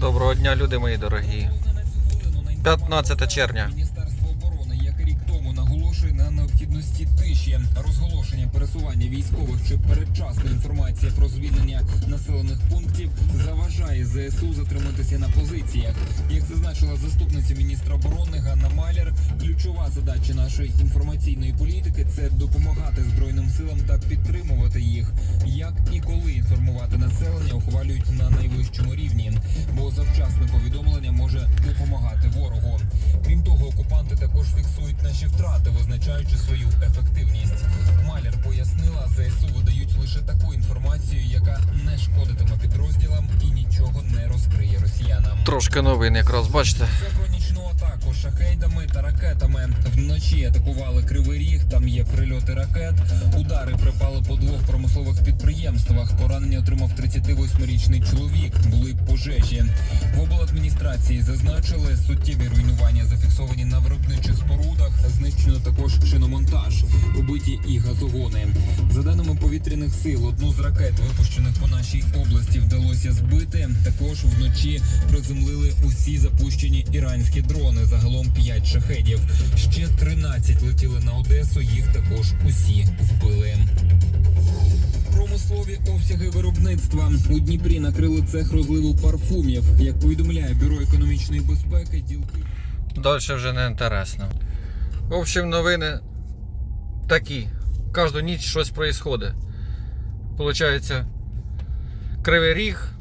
Доброго дня, люди мої дорогі. 15 червня. Міністерство оборони, як рік тому, наголошує на необхідності тиші, розголошення пересування військових чи передчасна інформація про звільнення населених пунктів заважає ЗСУ затриматися на позиціях. Як зазначила заступниця міністра оборони Ганна Маляр, ключова задача нашої інформаційної політики це допомагати збройним силам та підтримувати їх. Як і коли інформувати населення ухвалюють на найвищому рівні, завчасне повідомлення може допомагати ворогу. Крім того, окупанти також фіксують наші втрати, визначаючи свою ефективність. Маляр пояснила, ЗСУ видають лише таку інформацію, яка не шкодитиме підрозділам і нічого не розкриє росіянам. Трошки новин якраз, бачите. Про атаку шахейдами та ракетами. Вночі атакували Кривий Ріг, там є прильоти ракет. Удари припали по двох промислових підприємствах. Поранення отримав 38-річний чоловік. Були пожежі. В обладміністрації зазначили суттєві руйнування зафіксовані на виробничих спорудах. Знищено також шиномонтаж, убиті і газогони. За даними повітряних сил, одну з ракет, випущених по нашій області, вдалося збити. Також вночі приземлили усі запущені іранські дрони. Загалом 5 шахедів. Ще 13 летіли на Одесу. Їх також усі збили. Промислові обсяги виробництва у Дніпрі накрили цех розливу парфумів. Як повідомляє бюро економічної безпеки, ділки. Далі вже не інтересно. В общем, новини такі. Кожну ніч щось відбувається. Получається, Кривий Ріг,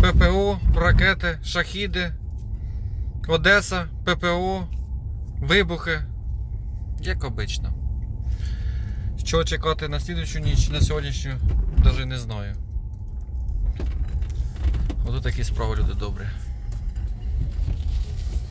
ППО, ракети, шахіди, Одеса, ППО, вибухи. Як обично. Що чекати на слідчу ніч, на сьогоднішню, навіть не знаю. Ото такі справи, люди добрі.